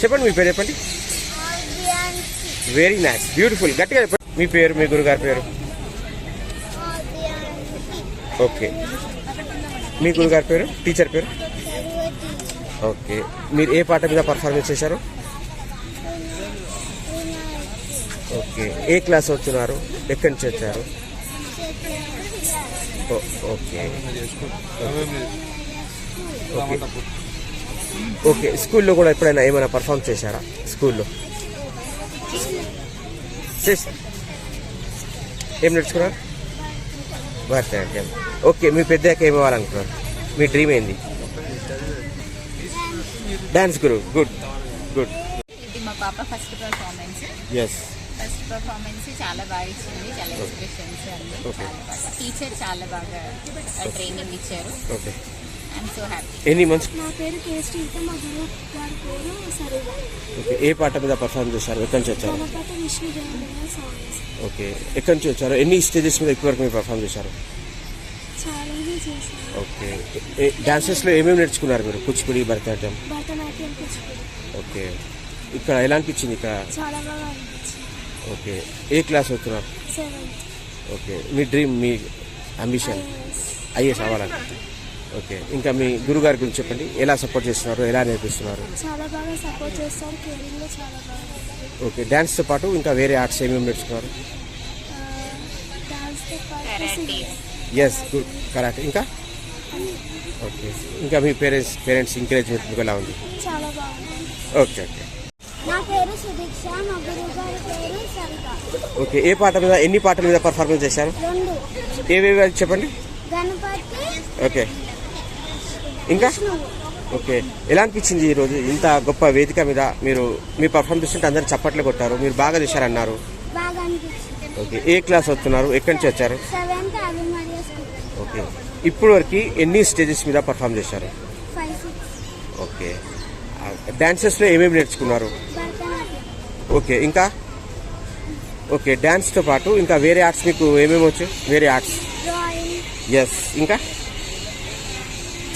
చెప్పండి మీ పేరు చెప్పండి. వెరీ నైస్ బ్యూటిఫుల్ గట్టిగా చెప్పండి. మీ పేరు మీ గురుగారి పేరు? ఓకే మీ గురుగారి పేరు టీచర్ పేరు? ఓకే మీరు ఏ పాట మీద పర్ఫార్మెన్స్ చేశారు? ఓకే ఏ క్లాస్ వచ్చున్నారు ఎక్కడి నుంచి వచ్చారు? ఓ- ఓకే ఓకే ఓకే స్కూల్లో కూడా ఎప్పుడైనా ఏమైనా పర్ఫామ్ చేశారా? స్కూల్లో? చేసి ఏం నేర్చుకున్నారు? భరతనాట్యం ఓకే మీ పెద్దకి ఏం అవ్వాలనుకున్నారు మీ డ్రీమ్ ఏంది? డాన్స్ గురు గుడ్ గుడ్ ఇది మా పాప first performance yes first performance చాలా బాగా ఇచ్చింది చాలా ఎక్స్ప్రెషన్స్ టీచర్ చాలా బాగా. ట్రైనింగ్ ఇచ్చారు ఓకే సో హ్యాపీ ఎన్ని మంత్స్ నా పేరు కేస్టీత మా గురువు గారి పేరు సరిగా ఓకే ఏ పాట మీద పర్ఫామ్ చేశారు? ఎక్కడి నుంచి వచ్చారు? గణపతి విష్ణు జయంతి సాంగ్స్ ఓకే ఎక్కడి నుంచి వచ్చారు? ఎన్ని స్టేజెస్ మీద ఇప్పటివరకు మీరు పర్ఫామ్ చేశారు? ఛాలెంజ్ చేశాను ఓకే డాన్సెస్లో ఏమేమి నేర్చుకున్నారు మీరు? కూచిపూడి భరతనాట్యం? భరతనాట్యం కూచిపూడి. ఓకే ఇక్కడ ఎలా అనిపించింది ఇక్కడ? చాలా బాగా అనిపించింది. ఓకే ఏ క్లాస్ అవుతున్నారు? సెవెంత్ ఓకే మీ డ్రీమ్ మీ అంబిషన్ ఐఏఎస్ అవ్వాలని ఓకే. ఇంకా మీ గురుగారి గురించి చెప్పండి. ఎలా సపోర్ట్ చేస్తున్నారు? ఎలా నేర్పిస్తున్నారు? చాలా బాగా సపోర్ట్ చేస్తారు. చాలా బాగా ఓకే. డ్యాన్స్తో పాటు ఇంకా వేరే ఆర్ట్స్ ఏమేమి నేర్చుకున్నారు? పాటు singing. ఎస్ గుడ్ కరాటే ఇంకా? ఓకే ఇంకా మీ పేరెంట్స్ పేరెంట్స్ ఎంకరేజ్మెంట్ మీకు ఎలా ఉంది? చాలా బాగుంది. ఓకే ఓకే నా పేరు సుదీక్ష. మా గురువు గారి పేరు సరిత. ఓకే ఏ పాట మీద ఎన్ని పాటల మీద పర్ఫార్మెన్స్ చేశారు? రెండు. ఏవేవి చెప్పండి? గణపతి. ఓకే ఇంకా? ఓకే. ఎలా అనిపించింది ఈరోజు ఇంత గొప్ప వేదిక మీద మీరు మీ పర్ఫార్మ్ చేస్తుంటే అందరు చప్పట్లు కొట్టారు. మీరు బాగా చేశారన్నారు. ఓకే. ఏ క్లాస్ వస్తున్నారు? ఎక్కడి నుంచి వచ్చారు? ఓకే. ఇప్పుడు వరకు ఎన్ని స్టేజెస్ మీద పర్ఫామ్ చేశారు? ఓకే. డాన్సెస్లో ఏమేమి నేర్చుకున్నారు? ఓకే. ఇంకా? ఓకే. డ్యాన్స్తో పాటు ఇంకా వేరే ఆర్ట్స్ మీకు ఏమేమి వచ్చు? వేరే ఆర్ట్స్ ఎస్ ఇంకా?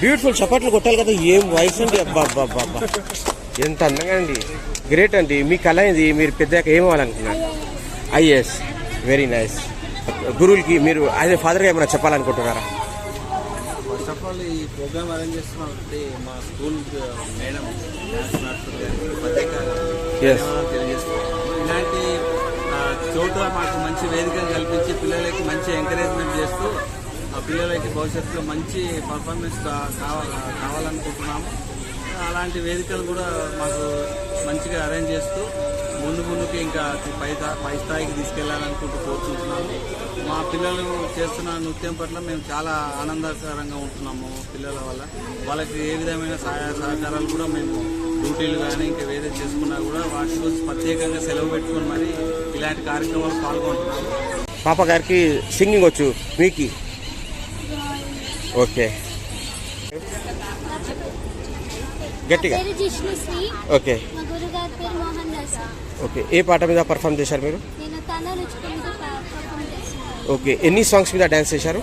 బ్యూటిఫుల్ చప్పట్లు కొట్టాలి కదా ఏం వాయిస్ అండి అబ్బా అబ్బా అబ్బా అబ్బా ఎంత అందంగా అండి. గ్రేట్ అండి. మీ కళ ఇది మీరు పెద్దగా ఏం అవ్వాలనుకున్నారు? ఐఎస్ వెరీ నైస్ గురువులకి మీరు అదే ఫాదర్గా ఏమైనా చెప్పాలనుకుంటున్నారా? ఫస్ట్ ఆఫ్ ఆల్ ఈ ప్రోగ్రామ్ అరేంజ్ చేస్తున్నటువంటి మా స్కూల్ మేడం ఇలాంటి చోట మాకు మంచి వేదిక కల్పించి పిల్లలకి మంచి ఎంకరేజ్మెంట్ చేస్తూ పిల్లలకి భవిష్యత్తులో మంచి పర్ఫార్మెన్స్ కావాలనుకుంటున్నాము అలాంటి వేదికలు కూడా మాకు మంచిగా అరేంజ్ చేస్తూ ముందు ముందుకు ఇంకా పై పై స్థాయికి తీసుకెళ్ళాలనుకుంటూ కోరుకుంటున్నాము. మా పిల్లలు చేస్తున్న నృత్యం పట్ల మేము చాలా ఆనందకరంగా ఉంటున్నాము పిల్లల వల్ల. వాళ్ళకి ఏ విధమైన సహాయ సహకారాలు కూడా మేము డ్యూటీలు కానీ ఇంకా వేరే చేసుకున్నా కూడా వాటి కోసం ప్రత్యేకంగా సెలవు పెట్టుకుని మరి ఇలాంటి కార్యక్రమాలు పాల్గొంటున్నాము. పాప గారికి సింగింగ్ వచ్చు మీకు? ఓకే. గట్టిగా? ఓకే. ఓకే. ఏ పాట మీద పర్ఫామ్ చేశారు మీరు? ఓకే. ఎన్ని సాంగ్స్ మీద డాన్స్ చేశారు?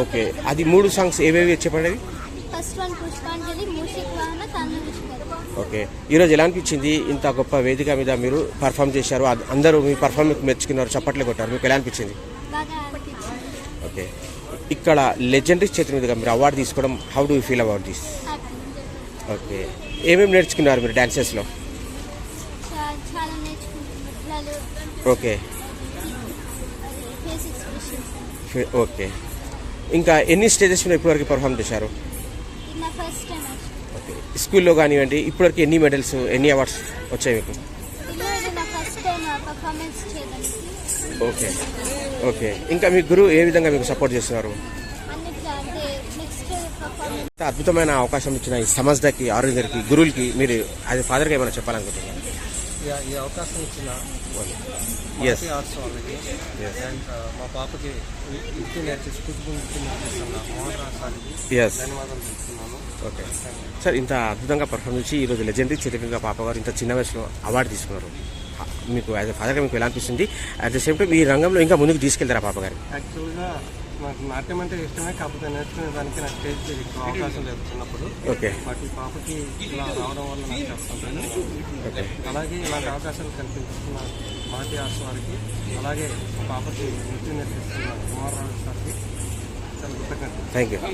ఓకే. అది మూడు సాంగ్స్ ఏవేవి చెప్పండి? ఓకే. ఈరోజు ఎలా అనిపించింది? ఇంత గొప్ప వేదిక మీద మీరు పర్ఫామ్ చేశారు. అద్- అందరూ మీ పర్ఫార్మెన్స్ మెచ్చుకున్నారు చప్పట్లు కొట్టారు. మీకు ఎలా అనిపించింది? ఓకే. ఇక్కడ లెజెండరీ చేతి మీదుగా మీరు అవార్డు తీసుకోవడం how do feel about this okay. ఏమేమి నేర్చుకున్నారు మీరు డాన్సెస్లో? ఓకే. ఓకే. ఇంకా ఎన్ని స్టేజెస్ మీద ఇప్పటివరకు పర్ఫామ్ చేశారు? స్కూల్లో కానివ్వండి ఇప్పటివరకు ఎన్ని మెడల్స్ ఎన్ని అవార్డ్స్ వచ్చాయి మీకు ఇది ఇది నా ఫస్ట్ టైం పర్ఫార్మెన్స్ చేయడానికి ఓకే. ఓకే. ఇంకా మీ గురువు ఏ విధంగా మీకు సపోర్ట్ చేస్తున్నారు? అద్భుతమైన అవకాశం ఇచ్చిన ఈ సమజ్దకి ఆరుణ్ గారికి గురువులకి మీరు అది ఫాదర్గా ఏమైనా చెప్పాలనుకుంటున్నారు? ఈ- అవకాశం ఇచ్చిన ఆర్ట్స్ వాళ్ళకి అండ్ మా పాపకి నృత్య నేర్చి ఎస్ ధన్యవాదాలు చెప్తున్నాను ఓకే. సార్ ఇంత అద్భుతంగా పర్ఫామ్ చేసి ఈరోజు లెజెండరీ చిత్రకంగా పాప గారు ఇంత చిన్న వయసులో అవార్డు తీసుకున్నారు. మీకు యాజ్ ఎ ఫాదర్గా మీకు ఎలా అనిపిస్తుంది అట్ ద సేమ్ టైం ఈ రంగంలో ఇంకా ముందుకు తీసుకెళ్తారా పాప గారు? యాక్చువల్గా నాకు నాట్యం అంటే ఇష్టమే కాకపోతే నేర్చుకునే దానికి నాకు స్టేజ్ ఎక్కువ అవకాశం లేదు చిన్నప్పుడు. ఓకే. బట్ ఈ పాపకి ఇలా రావడం వల్ల నాకు చెప్తాను అలాగే ఇలాంటి అవకాశాలు కల్పిస్తున్న మాటి ఆర్ట్స్ వారికి అలాగే పాపకి నృత్యం నేర్పిస్తున్న కుమార్ రాజు సార్కి చాలా కృతజ్ఞతలు. Thank you